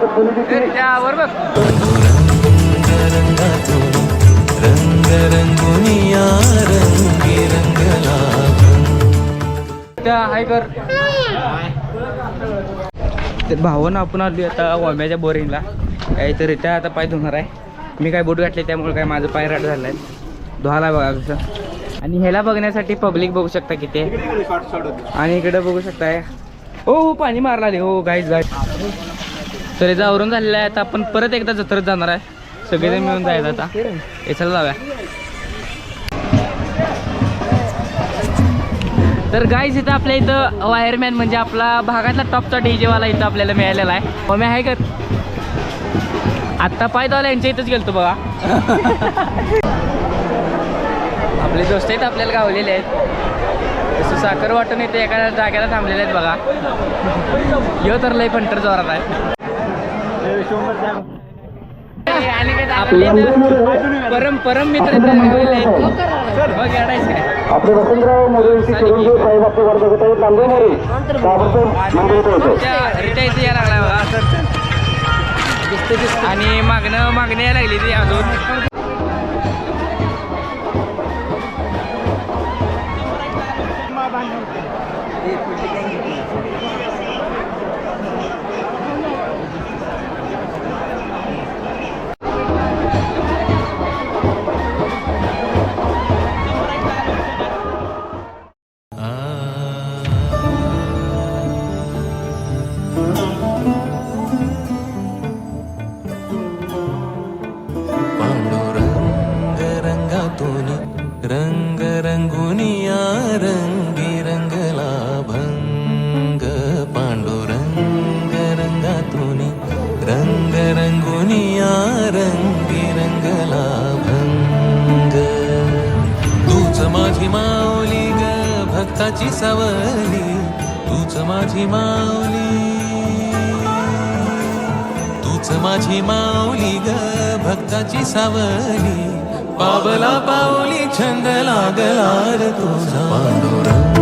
त्यावर बघ त्या हाय कर. तर भावानं आपण आली आता वाम्याच्या बोरिंगला. काहीतरी त्या आता पाय धुणार आहे. मी काय बोट घातले त्यामुळे काय माझं पाय राट झालं आहे धुवाला बघा कसं. आणि ह्याला बघण्यासाठी पब्लिक बघू शकता किती आणि इकडे बघू शकताय. हो हो पाणी मारला आले. हो गाईज गाईज तर याचं आवरून झालेलं आहे आता आपण परत एकदा जत्रत जाणार आहे. सगळेजण मिळून जायचं आता. याच्याला जाऊया. तर गाईज इथं आपल्या इथं वायरमॅन म्हणजे आपला भागातला टॉपचा डीजेवाला इथं आपल्याला मिळालेला आहे. मग मी आहे का? आत्ता पायदावाला यांच्या इथंच गेलतो बघा. आपले दोस्त आहेत आपल्याला गावलेले आहेत. तसं साखर वाटून इथे एका जागेला थांबलेले आहेत बघा. यो तर लय पंटर जोरात आहे आणि काय आपले इथं परम परम मित्र आपले वसंतराव मोदी साहेब आपले वर्धक आहेत मोरे ताबडतोब आणि मागणं मागणी यायला लागली ती अजून पांडुरंग रंग रंगुनिया रंगी रंगला भंग पांडुरंग रंगातून रंग रंगुनिया रंगी रंगला भंग तूच माझी माऊली ग भक्ताची सवली तूच माझी माऊली तूच माझी माऊली ग भक्ताची सावली। पावला पावली छंद लागला तुझा. पांडुरंग